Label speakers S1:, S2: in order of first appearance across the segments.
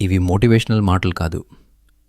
S1: ఇవి మోటివేషనల్ మాటలు కాదు.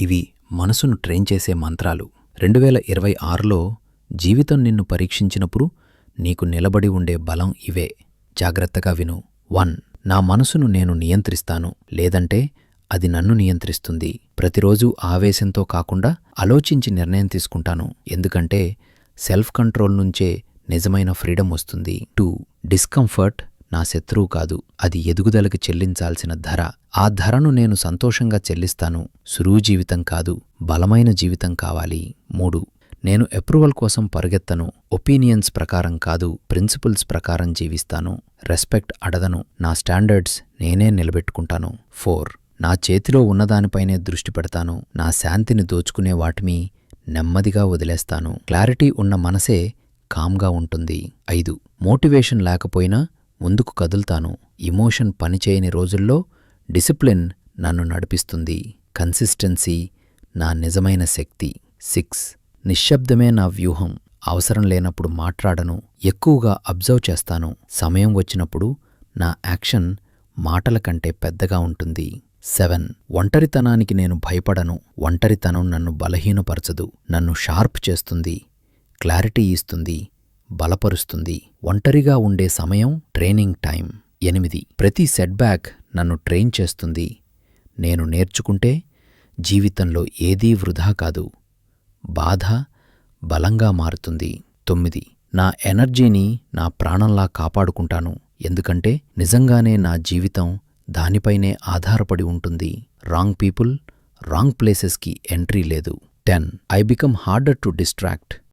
S1: ఇవి మనసును ట్రైన్ చేసే మంత్రాలు. రెండు వేల ఇరవై ఆరులో జీవితం నిన్ను పరీక్షించినప్పుడు నీకు నిలబడి ఉండే బలం ఇవే. జాగ్రత్తగా విను. వన్. నా మనసును నేను నియంత్రిస్తాను. లేదంటే అది నన్ను నియంత్రిస్తుంది. ప్రతిరోజు ఆవేశంతో కాకుండా ఆలోచించి నిర్ణయం తీసుకుంటాను. ఎందుకంటే సెల్ఫ్ కంట్రోల్ నుంచే నిజమైన ఫ్రీడమ్ వస్తుంది. టూ. డిస్కంఫర్ట్ నా శత్రువు కాదు అది ఎదుగుదలకు చెల్లించాల్సిన ధర. ఆ ధరను నేను సంతోషంగా చెల్లిస్తాను. సులువు జీవితం కాదు బలమైన జీవితం కావాలి. మూడు నేను అప్రూవల్ కోసం పరిగెత్తను. ఒపీనియన్స్ ప్రకారం కాదు ప్రిన్సిపల్స్ ప్రకారం జీవిస్తాను. రెస్పెక్ట్ అడదను నా స్టాండర్డ్స్ నేనే నిలబెట్టుకుంటాను. ఫోర్ నా చేతిలో ఉన్నదానిపైనే దృష్టి పెడతాను. నా శాంతిని దోచుకునే వాటిని నెమ్మదిగా వదిలేస్తాను. క్లారిటీ ఉన్న మనసే కామ్గా ఉంటుంది. ఐదు మోటివేషన్ లేకపోయినా ముందుకు కదులుతాను. ఇమోషన్ పనిచేయని రోజుల్లో డిసిప్లిన్ నన్ను నడిపిస్తుంది. కన్సిస్టెన్సీ నా నిజమైన శక్తి. సిక్స్. నిశ్శబ్దమే నా వ్యూహం. అవసరం లేనప్పుడు మాట్లాడను. ఎక్కువగా అబ్జర్వ్ చేస్తాను. సమయం వచ్చినప్పుడు నా యాక్షన్ మాటల కంటే పెద్దగా ఉంటుంది. సెవెన్. ఒంటరితనానికి నేను భయపడను. ఒంటరితనం నన్ను బలహీనపరచదు. నన్ను షార్ప్ చేస్తుంది. క్లారిటీ ఇస్తుంది. బలపరుస్తుంది. ఒంటరిగా ఉండే సమయం ట్రైనింగ్ టైం. ఎనిమిది. ప్రతి సెట్బ్యాక్ నన్ను ట్రైన్ చేస్తుంది. నేను నేర్చుకుంటే జీవితంలో ఏదీ వృధా కాదు. బాధ బలంగా మారుతుంది. తొమ్మిది. నా ఎనర్జీని నా ప్రాణంలా కాపాడుకుంటాను. ఎందుకంటే నిజంగానే నా జీవితం దానిపైనే ఆధారపడి ఉంటుంది. రాంగ్ పీపుల్ రాంగ్ ప్లేసెస్కి ఎంట్రీ లేదు. Ten. I become harder to distract.